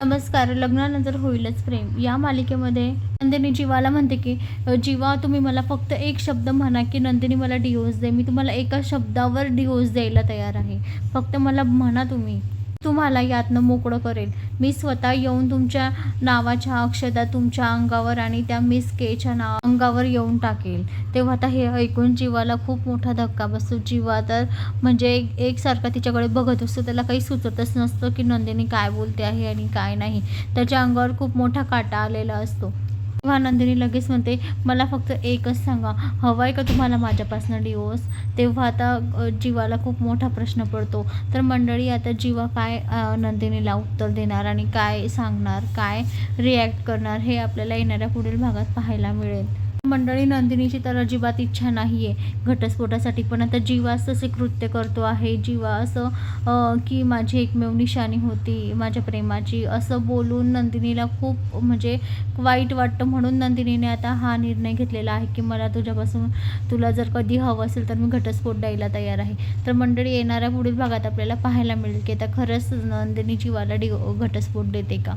नमस्कार लग्नानंतर होईलच प्रेम. या मालिकेमध्ये नंदिनी जीवाला म्हणते की जीवा तुम्ही मला फक्त एक शब्द म्हणा की नंदिनी मला डिवोर्स दे. मी तुम्हाला एका शब्दावर डिवोर्स द्यायला तयार आहे. फक्त मला म्हणा तुम्ही. तुम्हाला यातनं मोकळं करेल. मी स्वतः येऊन तुमच्या नावाच्या अक्षदा तुमच्या अंगावर आणि त्या मिस केच्या नाव अंगावर येऊन टाकेल. तेव्हा आता हे ऐकून जीवाला खूप मोठा धक्का बसतो. जीवा तर म्हणजे एक एकसारखा तिच्याकडे बघत असतो. त्याला काही सुचतच नसतं की नंदिनी काय बोलते आहे आणि काय नाही. त्याच्या अंगावर खूप मोठा काटा आलेला असतो. तेव्हा नंदिनी लगेच म्हणते मला फक्त एकच सांगा हवं आहे का तुम्हाला माझ्यापासून डिवोर्स तेव्हा आता जीवाला खूप मोठा प्रश्न पडतो. तर मंडळी आता जीवा काय नंदिनीला उत्तर देणार आणि काय सांगणार काय रिॲक्ट करणार हे आपल्याला येणाऱ्या पुढील भागात पाहायला मिळेल. मंडळी नंदिनीची तर अजिबात इच्छा नाही आहे घटस्फोटासाठी पण आता जीवाच तसे कृत्य करतो आहे. जीवा असं की माझी एकमेव निशाणी होती माझ्या प्रेमाची. असं बोलून नंदिनीला खूप म्हणजे वाईट वाटतं म्हणून नंदिनीने आता हा निर्णय घेतलेला आहे की मला तुझ्यापासून तुला जर कधी हवं असेल तर मी घटस्फोट द्यायला तयार आहे. तर मंडळी येणाऱ्या पुढील भागात आपल्याला पाहायला मिळेल की आता खरंच नंदिनी जीवाला डि घटस्फोट देते का?